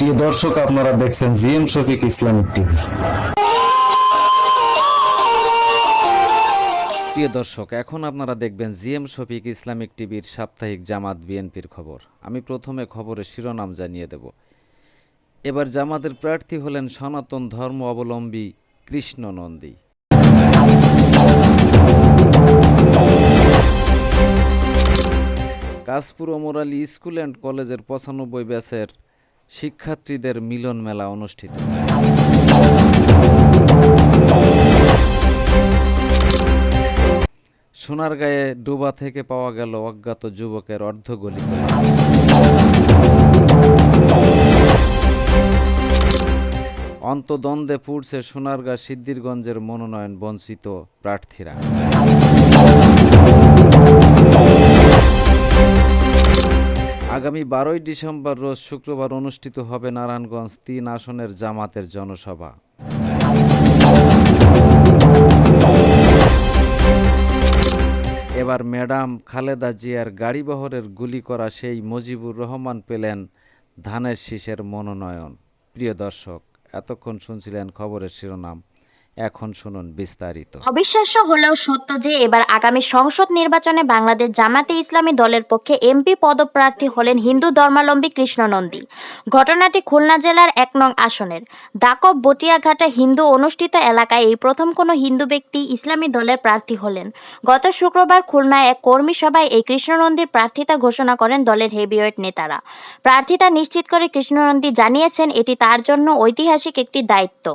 প্রিয় দর্শক, আপনারা দেখছেন জিএম শফিক ইসলামিক টিভি। প্রিয় দর্শক, এখন আপনারা দেখবেন জিএম শফিক ইসলামিক টিভির সাপ্তাহিক জামাত বিএনপির খবর। আমি প্রথমে খবরের শিরোনাম জানিয়ে দেব। এবার জামাতের প্রার্থী হলেন সনাতন ধর্ম অবলম্বী কৃষ্ণ নন্দী কাশপুর মোরালি স্কুল অ্যান্ড কলেজের পঁচানব্বই ব্যাচের শিক্ষার্থীদের মিলন মেলা অনুষ্ঠিত সোনারগাঁয়ে ডোবা থেকে পাওয়া গেল অজ্ঞাত যুবকের অর্ধগলিত। অন্তদ্বন্দ্বে পুড়ছে সোনারগাঁ সিদ্ধিরগঞ্জের মনোনয়ন বঞ্চিত প্রার্থীরা আগামী বারোই ডিসেম্বর রোজ শুক্রবার অনুষ্ঠিত হবে নারায়ণগঞ্জ তিন আসনের জামাতের জনসভা। এবার ম্যাডাম খালেদা জিয়ার গাড়িবহরের গুলি করা সেই মজিবুর রহমান পেলেন ধানের শীষের মনোনয়ন। প্রিয় দর্শক, এতক্ষণ শুনছিলেন খবরের শিরোনাম। এখন শুনুন বিস্তারিত। অবিশ্বাস্য হলেও সত্য যে এবার আগামী সংসদ নির্বাচনে বাংলাদেশ জামাতে ইসলামী দলের পক্ষে এমপি পদপ্রার্থী হলেন হিন্দু ধর্মাবলম্বী কৃষ্ণনন্দী। ঘটনাটি খুলনা জেলার এক নং আসনের। দাকব বটিয়াঘাটা হিন্দু অনুষ্ঠিত এলাকায় এই প্রথম কোনো হিন্দু ব্যক্তি ইসলামী দলের প্রার্থী হলেন। গত শুক্রবার খুলনায় এক কর্মী সভায় এই কৃষ্ণনন্দীর প্রার্থিতা ঘোষণা করেন দলের হেভিওয়েট নেতারা। প্রার্থিতা নিশ্চিত করে কৃষ্ণনন্দী জানিয়েছেন এটি তার জন্য ঐতিহাসিক একটি দায়িত্ব।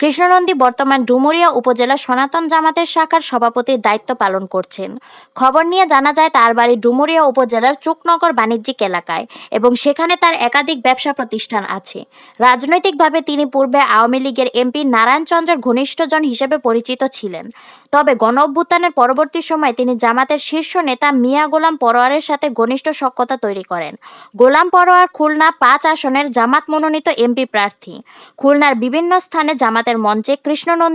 কৃষ্ণনন্দী বর্তমান ডুমুরিয়া উপজেলা সনাতন জামাতের শাখার সভাপতির দায়িত্ব পালন করছেন। খবর নিয়ে জানা যায়, তার বাড়ি ডুমুরিয়া উপজেলার চুকনগর বাণিজ্যিক এলাকায় এবং সেখানে তার একাধিক ব্যবসা প্রতিষ্ঠান আছে। রাজনৈতিকভাবে তিনি পূর্বে আওয়ামী লীগের এমপি নারায়ণ চন্দ্রের ঘনিষ্ঠজন হিসেবে পরিচিত ছিলেন। তবে গণ অভ্যুত্থানের পরবর্তী সময় তিনি জামাতের শীর্ষ নেতা মিয়া গোলাম পরোয়ারের সাথে ঘনিষ্ঠ সক্ষতা তৈরি করেন। গোলাম পরোয়ার খুলনা পাঁচ আসনের জামাত মনোনীত এমপি প্রার্থী। খুলনার বিভিন্ন স্থানে জামাতের মঞ্চে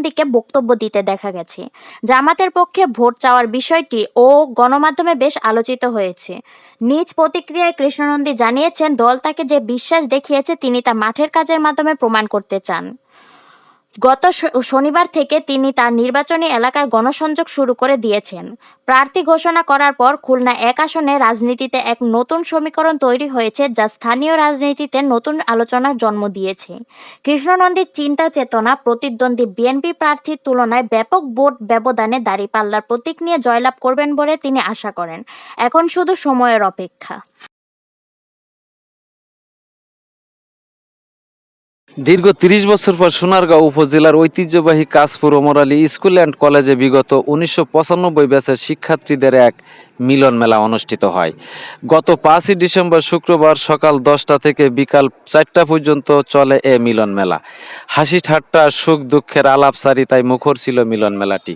কৃষ্ণনন্দীকে বক্তব্য দিতে দেখা গেছে। জামাতের পক্ষে ভোট চাওয়ার বিষয়টি ও গণমাধ্যমে বেশ আলোচিত হয়েছে। নিজ প্রতিক্রিয়ায় কৃষ্ণনন্দী জানিয়েছেন, দল তাকে যে বিশ্বাস দেখিয়েছে, তিনি তা মাঠের কাজের মাধ্যমে প্রমাণ করতে চান। গত শনিবার থেকে তিনি তার নির্বাচনী এলাকায় গণসংযোগ শুরু করে দিয়েছেন। প্রার্থী ঘোষণা করার পর খুলনা এক আসনে রাজনীতিতে এক নতুন সমীকরণ তৈরি হয়েছে যা স্থানীয় রাজনীতিতে নতুন আলোচনার জন্ম দিয়েছে। কৃষ্ণনন্দীর চিন্তা চেতনা, প্রতিদ্বন্দ্বী বিএনপি প্রার্থীর তুলনায় ব্যাপক ভোট ব্যবধানে দাঁড়িপাল্লার প্রতীক নিয়ে জয়লাভ করবেন বলে তিনি আশা করেন। এখন শুধু সময়ের অপেক্ষা। দীর্ঘ তিরিশ বছর পর সোনারগাঁও উপজেলার ঐতিহ্যবাহী কাশপুর ওমরালী স্কুল অ্যান্ড কলেজে বিগত উনিশশো পঁচানব্বই ব্যাচের শিক্ষার্থীদের এক মিলন মেলা অনুষ্ঠিত হয়। গত পাঁচই ডিসেম্বর শুক্রবার সকাল দশটা থেকে বিকাল চারটা পর্যন্ত চলে এ মিলন মেলা। হাসি ঠাট্টা, সুখ দুঃখের আলাপসারিতায় মুখর ছিল মিলন মেলাটি।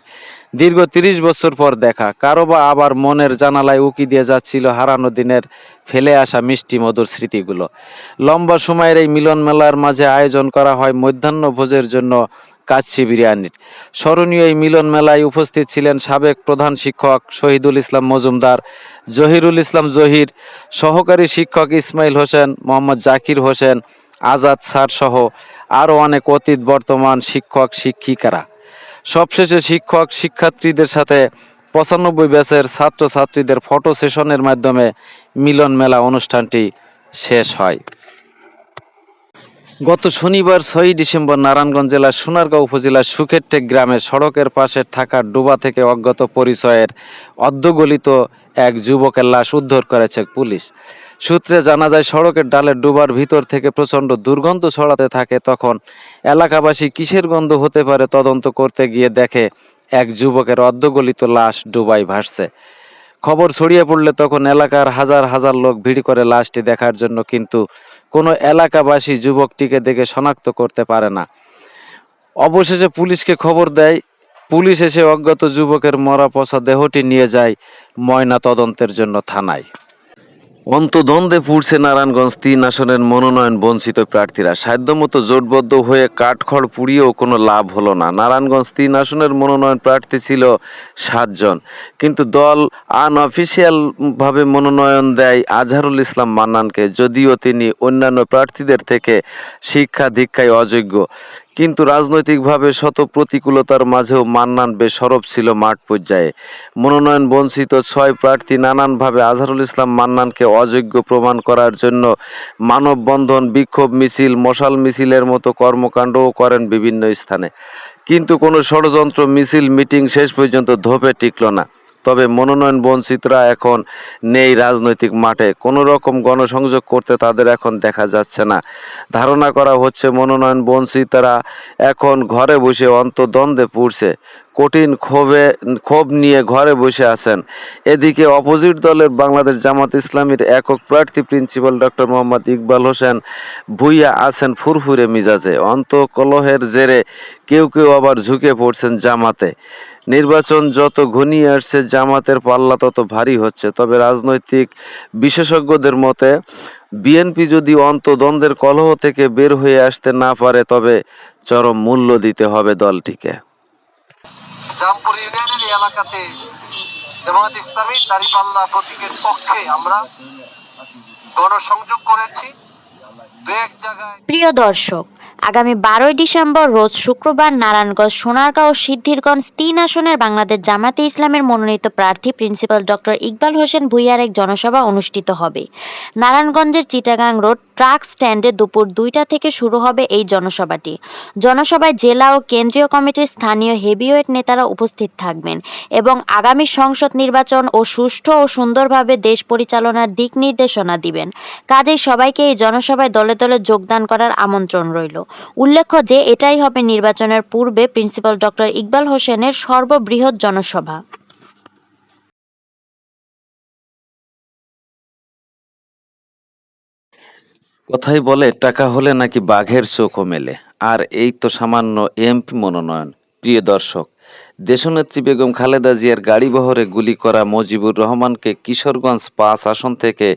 দীর্ঘ তিরিশ বছর পর দেখা, কারও বা আবার মনের জানালায় উকি দিয়ে যাচ্ছিল হারানো দিনের ফেলে আসা মিষ্টি মধুর স্মৃতিগুলো। লম্বা সময়ের এই মিলন মেলার মাঝে আয়োজন করা হয় মধ্যাহ্ন ভোজের জন্য কাচ্চি বিরিয়ানির। স্মরণীয় এই মিলন মেলায় উপস্থিত ছিলেন সাবেক প্রধান শিক্ষক শহীদুল ইসলাম মজুমদার, জহিরুল ইসলাম জহির, সহকারী শিক্ষক ইসমাইল হোসেন, মোহাম্মদ জাকির হোসেন, আজাদ স্যার সহ আরও অনেক অতীত বর্তমান শিক্ষক শিক্ষিকারা। সবশেষে শিক্ষক শিক্ষার্থীদের সাথে পঁচানব্বই ব্যাচের ছাত্রছাত্রীদের ফটো সেশনের মাধ্যমে মিলন মেলা অনুষ্ঠানটি শেষ হয়। গত শনিবার ছয়ই ডিসেম্বর নারায়ণগঞ্জ জেলার সোনারগাঁও উপজেলার সুখেরটেক গ্রামে সড়কের পাশে থাকা ডোবা থেকে অজ্ঞাত পরিচয়ের অর্ধগলিত এক যুবকের লাশ উদ্ধার করেছে পুলিশ। সূত্রে জানা যায়, সড়কের ডালে ডোবার ভিতর থেকে প্রচণ্ড দুর্গন্ধ ছড়াতে থাকে। তখন এলাকাবাসী কিসের গন্ধ হতে পারে তদন্ত করতে গিয়ে দেখে এক যুবকের অর্ধগলিত লাশ ডুবাই ভাসছে। খবর ছড়িয়ে পড়লে তখন এলাকার হাজার হাজার লোক ভিড় করে লাশটি দেখার জন্য কিন্তু কোনো এলাকাবাসী যুবকটিকে দেখে শনাক্ত করতে পারে না। অবশেষে পুলিশকে খবর দেয়, পুলিশ এসে অজ্ঞাত যুবকের মরা পচা দেহটি নিয়ে যায় ময়না তদন্তের জন্য থানায়। অন্তদ্বন্দ্বে পুড়ছে নারায়ণগঞ্জ তিন আসনের মনোনয়ন বঞ্চিত প্রার্থীরা। সাধ্যমতো জোটবদ্ধ হয়ে কাঠখড় পুড়িয়েও কোনো লাভ হলো না। নারায়ণগঞ্জ তিন আসনের মনোনয়ন প্রার্থী ছিল সাতজন। কিন্তু দল আনঅফিসিয়াল ভাবে মনোনয়ন দেয় আজহারুল ইসলাম মান্নানকে। যদিও তিনি অন্যান্য প্রার্থীদের থেকে শিক্ষা দীক্ষায় অযোগ্য। কিন্তু রাজনৈতিকভাবে শত প্রতিকূলতার মাঝেও মান্নান বেসরব ছিল মাঠ পর্যায়ে। মনোনয়ন বঞ্চিত ছয় প্রার্থী নানানভাবে আজহারুল ইসলাম মান্নানকে অযোগ্য প্রমাণ করার জন্য মানববন্ধন, বিক্ষোভ মিছিল, মশাল মিছিলের মতো কর্মকাণ্ডও করেন বিভিন্ন স্থানে। কিন্তু কোনো ষড়যন্ত্র, মিছিল, মিটিং শেষ পর্যন্ত ধোপে টিকল না। তবে মনোনয়ন বঞ্চিতরা এখন নেই রাজনৈতিক মাঠে। কোনো রকম গণসংযোগ করতে তাদের এখন দেখা যাচ্ছে না। ধারণা করা হচ্ছে মনোনয়ন বঞ্চিতরা এখন ঘরে বসে অন্তদ্বন্দ্বে পুড়ছে। কঠিন ক্ষোভে, ক্ষোভ নিয়ে ঘরে বসে আছেন। এদিকে অপোজিট দলের বাংলাদেশ জামাত ইসলামীর একক প্রার্থী প্রিন্সিপাল ডক্টর মোহাম্মদ ইকবাল হোসেন ভুইয়া আছেন ফুরফুরে মিজাজে। অন্তকলহের জেরে কেউ কেউ আবার ঝুঁকে পড়ছেন জামাতে। নির্বাচন যত ঘনিয়ে আসছে, জামাতের পাল্লা তত ভারী হচ্ছে। তবে রাজনৈতিক বিশেষজ্ঞদের মতে, বিএনপি যদি অন্তদ্বন্দ্বের কলহ থেকে বের হয়ে আসতে না পারে, তবে চরম মূল্য দিতে হবে দলটিকে। এলাকাতে জামাত ইসলামী দাঁড়িপাল্লা প্রতীকের পক্ষে আমরা গণসংযোগ করেছি। প্রিয় দর্শক আগামী বারোই ডিসেম্বর, রোজ শুক্রবার নারায়ণগঞ্জ, সোনারগাঁও সিদ্ধিরগঞ্জ তিন আসনের বাংলাদেশ জামাতে ইসলামের মনোনীত প্রার্থী প্রিন্সিপাল ডক্টর ইকবাল হোসেন ভুইয়ার এক জনসভা অনুষ্ঠিত হবে। নারায়ণগঞ্জের চিটাগাং রোড ট্রাক স্ট্যান্ডে দুপুর দুইটা থেকে শুরু হবে এই জনসভাটি। জনসভায় জেলা ও কেন্দ্রীয় কমিটির স্থানীয় হেভিওয়েট নেতারা উপস্থিত থাকবেন এবং আগামী সংসদ নির্বাচন ও সুষ্ঠু ও সুন্দরভাবে দেশ পরিচালনার দিক নির্দেশনা দিবেন। কাজেই সবাইকে এই জনসভায় দলে দলে যোগদান করার আমন্ত্রণ রইল। উল্লেখ্য যে, এটাই হবে নির্বাচনের পূর্বে প্রিন্সিপাল ডক্টর ইকবাল হোসেনের সর্ববৃহৎ জনসভা। কথাই বলে, টাকা হলে নাকি বাঘের চোখও মেলে। আর এই তো সামান্য এমপি মনোনয়ন। প্রিয় দর্শক, দেশনেত্রী বেগম খালেদা জিয়ার গাড়ি বহরে গুলি করা মজিবুর রহমানকে কিশোরগঞ্জ পাঁচ আসন থেকে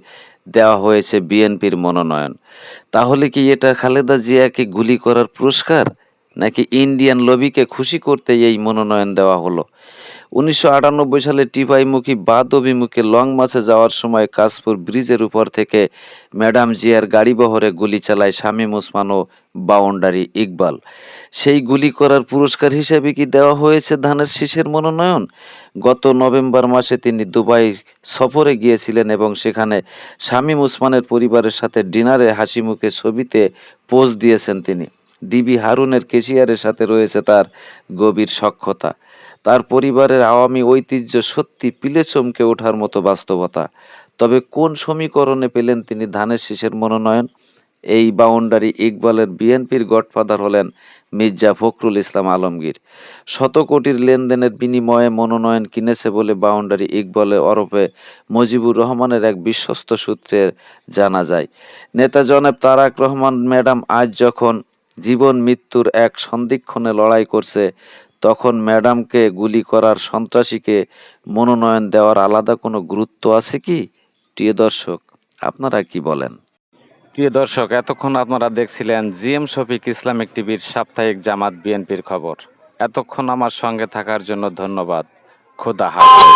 দেওয়া হয়েছে বিএনপির মনোনয়ন। তাহলে কি এটা খালেদা জিয়াকে গুলি করার পুরস্কার? নাকি ইন্ডিয়ান লবিকে খুশি করতে এই মনোনয়ন দেওয়া হলো? উনিশশো আটানব্বই সালে টিপাইমুখী বাদ অভিমুখে লং মাসে যাওয়ার সময় কাশপুর ব্রিজের উপর থেকে ম্যাডাম জিয়ার গাড়ি বহরে গুলি চালায় শামীম ওসমান ও বাউন্ডারি ইকবাল। সেই গুলি করার পুরস্কার হিসেবে কি দেওয়া হয়েছে ধানের শীষের মনোনয়ন? গত নভেম্বর মাসে তিনি দুবাই সফরে গিয়েছিলেন এবং সেখানে শামীম ওসমানের পরিবারের সাথে ডিনারে হাসি মুখে ছবিতে পোজ দিয়েছেন তিনি। ডিবি হারুনের কেশিয়ারের সাথে রয়েছে তার গভীর সক্ষতা। তার পরিবারের আওয়ামী ঐতিহ্য সত্যি পিলে চমকে ওঠার মতো বাস্তবতা। তবে কোন সমীকরণে পেলেন তিনি ধানের শীষের মনোনয়ন? এই বাউন্ডারি ইকবালের বিএনপির গডফাদার হলেন মির্জা ফখরুল ইসলাম আলমগীর। শত কোটির লেনদেনের বিনিময়ে মনোনয়ন কিনেছে বলে বাউন্ডারি ইকবালে ওরফে মজিবুর রহমানের এক বিশ্বস্ত সূত্রে জানা যায়। নেতা জনাব তারাক রহমান, ম্যাডাম, আজ যখন জীবন মৃত্যুর এক সন্ধিক্ষণে লড়াই করছে, তখন ম্যাডামকে গুলি করার সন্ত্রাসীকে মনোনয়ন দেওয়ার আলাদা কোনো গুরুত্ব আছে কি? প্রিয় দর্শক, আপনারা কি বলেন? প্রিয় দর্শক, এতক্ষণ আপনারা দেখছিলেন জিএম শফিক ইসলামিক টিভির সাপ্তাহিক জামাত বিএনপির খবর। এতক্ষণ আমার সঙ্গে থাকার জন্য ধন্যবাদ। খোদা হাফেজ।